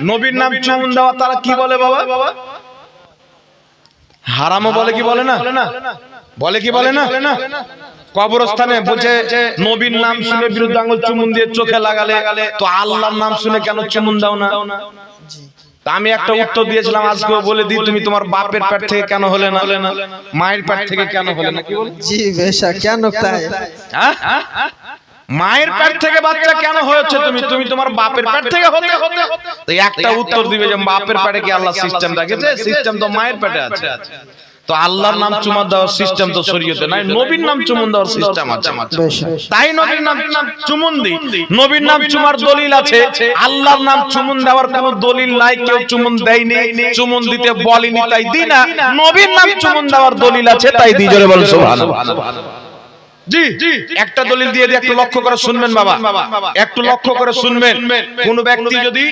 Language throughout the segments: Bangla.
নবীর নাম চুমুন দেওয়া তারা কি বলে বাবা? হারামও বলে কি বলে না? বলে কি বলে না? কবরস্থানে বলছে নবীর নাম শুনে বিরুদ্ধে আঙুল চুমুন দিয়ে চোখে লাগালে তো আল্লাহর নাম শুনে কেন চুমুন দাও না? তা আমি একটা উত্তর দিয়েছিলাম আজকেও বলে দিই তুমি তোমার বাপের পেট থেকে কেন হলে না? মায়ের পেট থেকে কেন হলে না? কি বলে জি বেশা কেন তাই? হ্যাঁ? মায়ের পেট থেকে বাচ্চা কেন হয়েছে তুমি? তুমি তোমার বাপের পেট থেকে হতে হতে তো একটা উত্তর দিবে যে বাপের পেটে কি আল্লাহ সিস্টেম রাখেছে সিস্টেম তো মায়ের পেটে আছে। তো আল্লাহর নাম চুমা দেওয়ার সিস্টেম তো শরীয়তে নাই নবীর নাম চুমুন দেওয়ার সিস্টেম আছে। তাই নবীর নাম চুমুন দি নবীর নাম চুমার দলিল আছে। আল্লাহর নাম চুমুন দেওয়ার কোনো দলিল নাই কেউ চুমুন দেয়নি চুমুন দিতে বলেনি তাই দি না। নবীর নাম চুমুন দেওয়ার দলিল আছে তাই দি জোরে বল সুবহানাল্লাহ জি একটা দলিল দিয়ে দিয়ে একটু লক্ষ্য করে শুনবেন বাবা। একটু লক্ষ্য করে শুনবেন। কোন ব্যক্তি যদি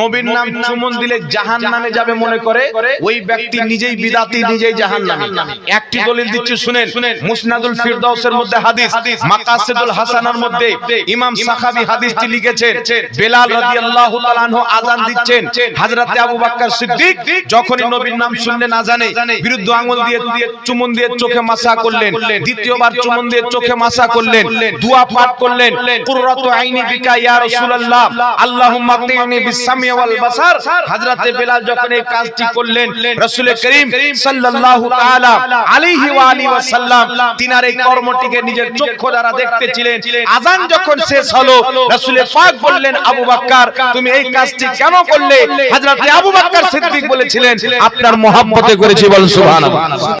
নবীর নাম চুমন দিলে জাহান নামে যাবে মনে করে ওই ব্যক্তি নিজেই বিদাতি নিজেই জাহান নামে একটি দলিল দিচ্ছি শুনেন মুসনাদুল ফিরদাউসের মধ্যে হাদিস। মাকাসিদুল হাসানার মধ্যে ইমাম সাখাবি হাদিসটি লিখেছেন। বেলাল রাদিয়াল্লাহু তাআলা আনহু আযান দিচ্ছেন। হযরতে আবু বকর সিদ্দিক যখনই নবীর নাম শুনলেন আজানে বিরুদ্ধ আঙ্গুল দিয়ে চুমন দিয়ে চোখে মাসা করলেন দ্বিতীয়বার চুমন দিয়ে চোখে মাসা করলেন, দোয়া পাঠ করলেন, কুররাতু আইনি বিকা ইয়া রাসূলুল্লাহ, আল্লাহুম্মা তিনি বিসামি ওয়াল বাসার। হযরতে বেলাল যখন এই কাজটি করলেন, রাসূল করিম সাল্লাল্লাহু তাআলা আলাইহি ওয়া আলিহি ওয়াসাল্লাম তিনার এই কর্মটিকে নিজের চক্ষু দ্বারা দেখতেছিলেন। আজান যখন শেষ হলো, রাসূল পাক বললেন, আবু বকর তুমি এই কাজটি কেন করলে? হযরতে আবু বকর সিদ্দিক বলেছিলেন, আপনার মহব্বতে করেছি বল সুবহানাল্লাহ।